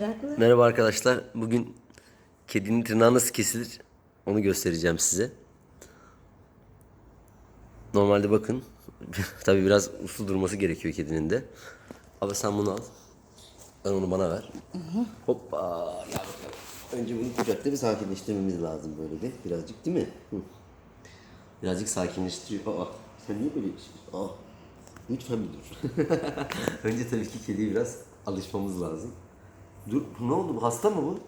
Meraklı. Merhaba arkadaşlar. Bugün kedinin tırnağı nasıl kesilir onu göstereceğim size. Normalde bakın. Tabi biraz uslu durması gerekiyor kedinin de. Abi sen bunu al. Ben onu bana ver. Hoppa. Gel. Önce bunu kucakta bir sakinleştirmemiz lazım böyle bir. Birazcık değil mi? Hı. Birazcık sakinleştiriyor. Aa, sen niye böyle? Aa, lütfen bir dur. Önce tabii ki kediye biraz alışmamız lazım. Dur, ne oldu? Bu hasta mı bu?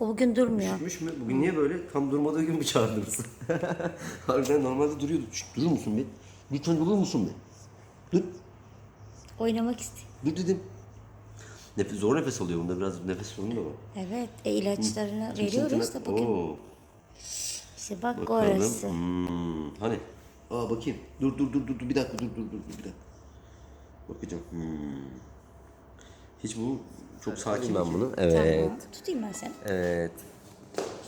O bugün durmuyor. Üşümüş mü? Bugün niye böyle? Tam durmadığı gün mü çağırdınız? Harbiden normalde duruyordu. Şşt, durur musun bir? Lütfen durur musun bir? Dur, Oynamak istiyor. dur dedim. Nefes, zor nefes alıyor bunda. Biraz nefes sorunu da var. Evet. E, ilaçlarını veriyoruz da bugün. Oo, İşte bak bakalım. orası. Hmm, hani? Aa bakayım. Dur dur dur dur dur. bir dakika dur dur dur dur bir dakika. Bakacağım. Hmm. Hiç bu çok sakin ben bunu. Evet. Tamam. Tutayım ben seni. Evet.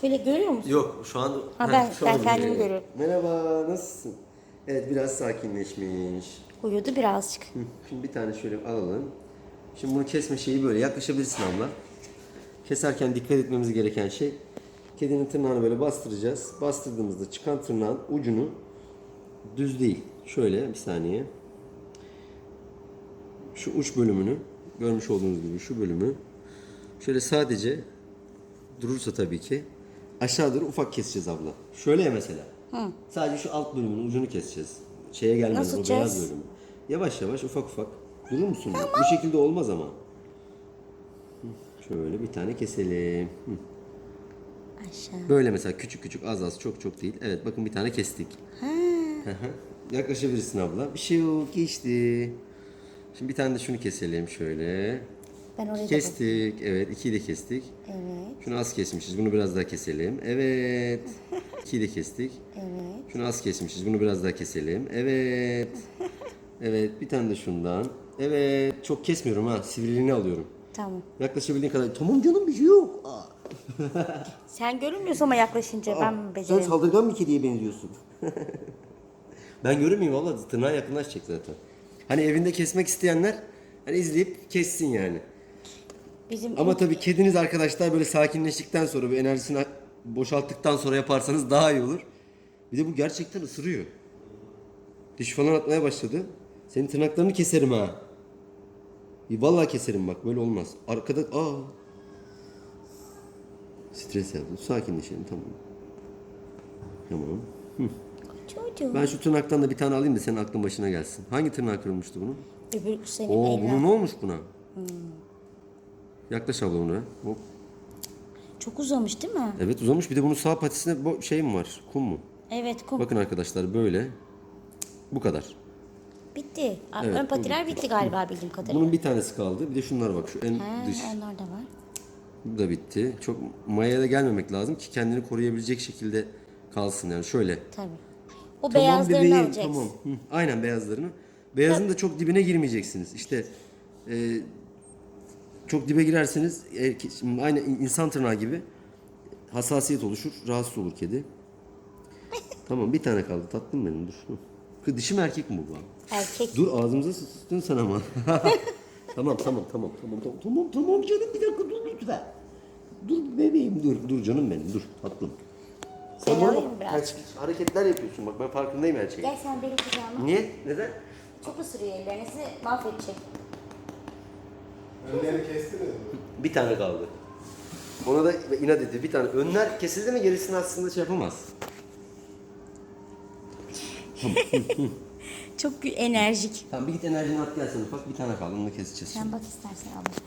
Şöyle görüyor musun? Yok şu an... Ha, ben- şu ben an- kendimi görüyorum. Merhaba nasılsın? Evet biraz sakinleşmiş. Uyudu birazcık. Hı, Şimdi bir tane şöyle alalım. Şimdi bunu kesme şeyi böyle yaklaşabilirsin abla. Keserken dikkat etmemiz gereken şey kedinin tırnağını böyle bastıracağız. Bastırdığımızda çıkan tırnağın ucunu düz değil. Şöyle bir saniye. Şu uç bölümünü görmüş olduğunuz gibi şu bölümü şöyle sadece durursa tabii ki aşağı doğru ufak keseceğiz abla. Şöyle ya mesela. Sadece şu alt bölümün ucunu keseceğiz. Şeye gelmeden Nasıl o beyaz kes? bölümü. Yavaş yavaş ufak ufak. Durur musun? Bu şekilde olmaz ama. Hı, Şöyle bir tane keselim. Hı. Aşağı. Böyle mesela küçük küçük az az çok çok değil. Evet bakın bir tane kestik. Hı hı. Yaklaşabilirsin abla. Bir şey yok geçti. Şimdi bir tane de şunu keselim şöyle. Ben orayı da Kestik. Evet ikiyi de kestik. Evet. Şunu az kesmişiz. Bunu biraz daha keselim. Evet. İkiyi de kestik. Evet. Şunu az kesmişiz. Bunu biraz daha keselim. Evet. Evet bir tane de şundan. Evet çok kesmiyorum ha. Sivriliğini alıyorum. Tamam. Yaklaşabildiğin kadar. Tamam canım bir şey yok. Aa. Sen görünmüyorsun ama yaklaşınca ben Sen beceririm. saldırgan bir kediye benziyorsun. ben görünmeyeyim valla tırnağı yakınlaşacak zaten. Hani evinde kesmek isteyenler hani izleyip kessin yani. Bizim Ama tabii kediniz arkadaşlar böyle sakinleştikten sonra bir enerjisini boşalttıktan sonra yaparsanız daha iyi olur. Bir de bu gerçekten ısırıyor. Diş falan atmaya başladı. Senin tırnaklarını keserim ha. Bir Vallahi keserim bak böyle olmaz. Arkada aa. Stres yaptım. Sakinleşelim tamam. Tamam. Çocuğum. Ben şu tırnaktan da bir tane alayım da senin aklın başına gelsin. Hangi tırnağı kırılmıştı bunun? Öbür senin Oo eline. bunun ne olmuş buna? Yaklaş abla buna. Hop. Çok uzamış değil mi? Evet uzamış. Bir de bunun sağ patisinde bu şey mi var? Kum mu? Evet kum. Bakın arkadaşlar böyle. Bu kadar. Bitti. Evet, Ön patiler bitti galiba bildiğim kadarıyla. Bunun bir tanesi kaldı. Bir de şunlar bak. Şu en Ha, dış. onlar da var. Bu da bitti. Çok mayaya da gelmemek lazım ki kendini koruyabilecek şekilde kalsın yani şöyle. Tabii. O Tamam beyazlarını bebeğim, alacaksın. Tamam. Hı, aynen beyazlarını. Beyazın da çok dibine girmeyeceksiniz. İşte e, çok dibe girerseniz erke- şimdi aynı insan tırnağı gibi hassasiyet oluşur. Rahatsız olur kedi. tamam bir tane kaldı. Tatlım benim dur. Hı. Dişi mi erkek mi bu? Erkek. Dur ağzımıza sıçtın sen ama. tamam tamam tamam tamam tamam tamam tamam canım bir dakika dur lütfen. Dur bebeğim dur dur canım benim dur tatlım. Seni bana alayım bak, hareketler yapıyorsun bak ben farkındayım her şeyin. Gel sen benim kucağıma. Niye? Neden? Çok ısırıyor ellerinizi mahvedecek. Önleri kestiniz mi? Bir tane kaldı. Ona da inat etti. Bir tane. Önler kesildi mi gerisini aslında şey yapamaz. Çok enerjik. Tamam bir git enerjini at gelsin ufak bir tane kaldı onu da keseceğiz. Sen bak istersen abla. Şimdi.